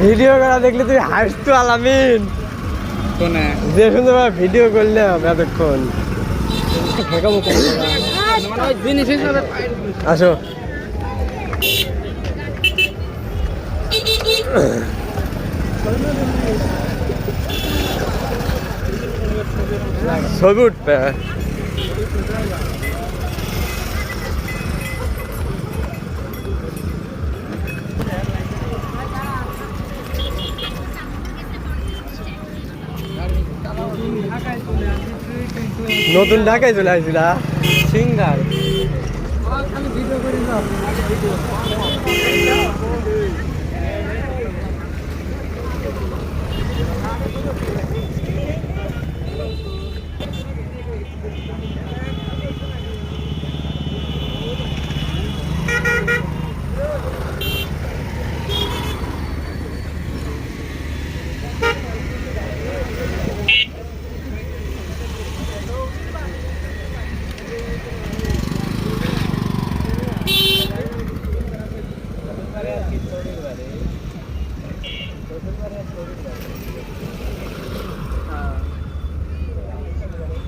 Video করা দেখলে তুই হাসতো আলামিন যে সুন্দর ভিডিও করলে হবে এতক্ষণ। আসো। ছবি উঠবে। নতুন ঢাকায় চলে আসছিল সিঙ্গার। Video story